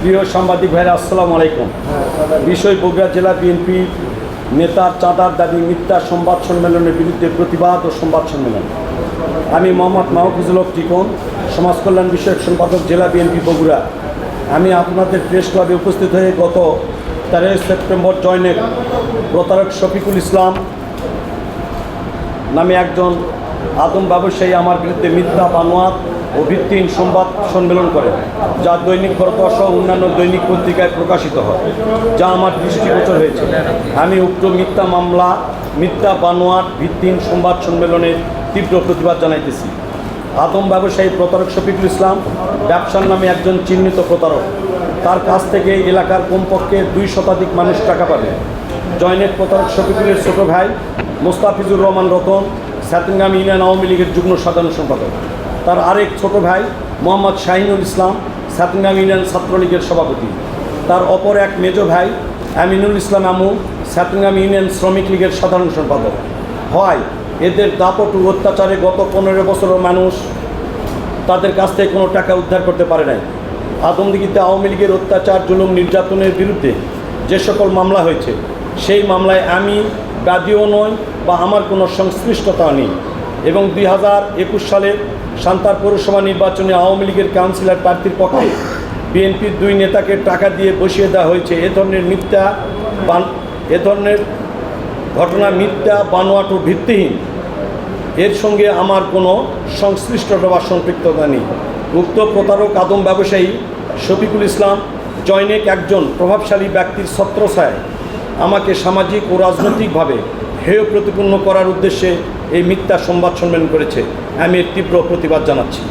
প্রিয় সাংবাদিক ভাইরা, আসসালামু আলাইকুম। বিষয় বগুড়া জেলা বিএনপি নেতার চাঁদার দাবি, মিথ্যা সংবাদ সম্মেলনের বিরুদ্ধে প্রতিবাদ ও সংবাদ সম্মেলন। আমি মোহাম্মদ মাহফুজুল হক টিকন সমাজ কল্যাণ বিষয়ক সম্পাদক, জেলা বিএনপি বগুড়া। আমি আপনাদের প্রেস ক্লাবে উপস্থিত হয়ে গত তেরোই সেপ্টেম্বর জয়নের প্রতারক শফিকুল ইসলাম নামে একজন আদম ব্যবসায়ী আমার বিরুদ্ধে মিথ্যা বানোয়াত ও ভিত্তিহীন সংবাদ সম্মেলন করে, যা দৈনিক ভারতবর্ষ অন্যান্য দৈনিক পত্রিকায় প্রকাশিত হয়, যা আমার দৃষ্টিগোচর হয়েছে। আমি উক্ত মিথ্যা মামলা, মিথ্যা বানোয়াট, ভিত্তিহীন সংবাদ সম্মেলনের তীব্র প্রতিবাদ জানাইতেছি। আদম ব্যবসায়ী প্রতারক শফিকুল ইসলাম, ব্যবসার নামে একজন চিহ্নিত প্রতারক। তার কাছ থেকে এলাকার কমপক্ষে দুই শতাধিক মানুষ টাকা পাবে। জয়নেট প্রতারক শফিকুলের ছোট ভাই মোস্তাফিজুর রহমান রতন সাতিঙ্গাম ইউনিয়ন আওয়ামী লীগের যুগ্ম সাধারণ সম্পাদক। তার আরেক ছোট ভাই মোহাম্মদ শাহিনুল ইসলাম সাতিঙ্গাম ইউনিয়ন ছাত্রলীগের সভাপতি। তার অপর এক মেজ ভাই আমিনুল ইসলাম আমু সাতিঙ্গাম ইউনিয়ন শ্রমিক লীগের সাধারণ সম্পাদক। হয়, এদের দাপট অত্যাচারে গত পনেরো বছরের মানুষ তাদের কাছ থেকে কোনো টাকা উদ্ধার করতে পারে নাই। আদমদিঘিতে আওয়ামী লীগের অত্যাচার, জুলুম, নির্যাতনের বিরুদ্ধে যে সকল মামলা হয়েছে, সেই মামলায় আমি বাদীও নই বা আমার কোনো সংশ্লিষ্টতা নেই। এবং দুই হাজার একুশ সালে সান্তার পৌরসভা নির্বাচনে আওয়ামী লীগের কাউন্সিলর প্রার্থীর পক্ষে বিএনপির দুই নেতাকে টাকা দিয়ে বসিয়ে দেওয়া হয়েছে। এ ধরনের মিথ্যা এ ধরনের ঘটনা মিথ্যা, বানোয়াট ভিত্তিহীন। এর সঙ্গে আমার কোনো সংশ্লিষ্টতা বা সম্পৃক্ততা নেই। উক্ত প্রতারক, আদম ব্যবসায়ী শফিকুল ইসলাম জয়নেক একজন প্রভাবশালী ব্যক্তির ছত্রছায় আমাকে সামাজিক ও রাজনৈতিকভাবে হেয় প্রতিপন্ন করার উদ্দেশ্যে এই মিথ্যা সংবাদ সম্মেলন করেছে। আমি এর তীব্র প্রতিবাদ জানাচ্ছি।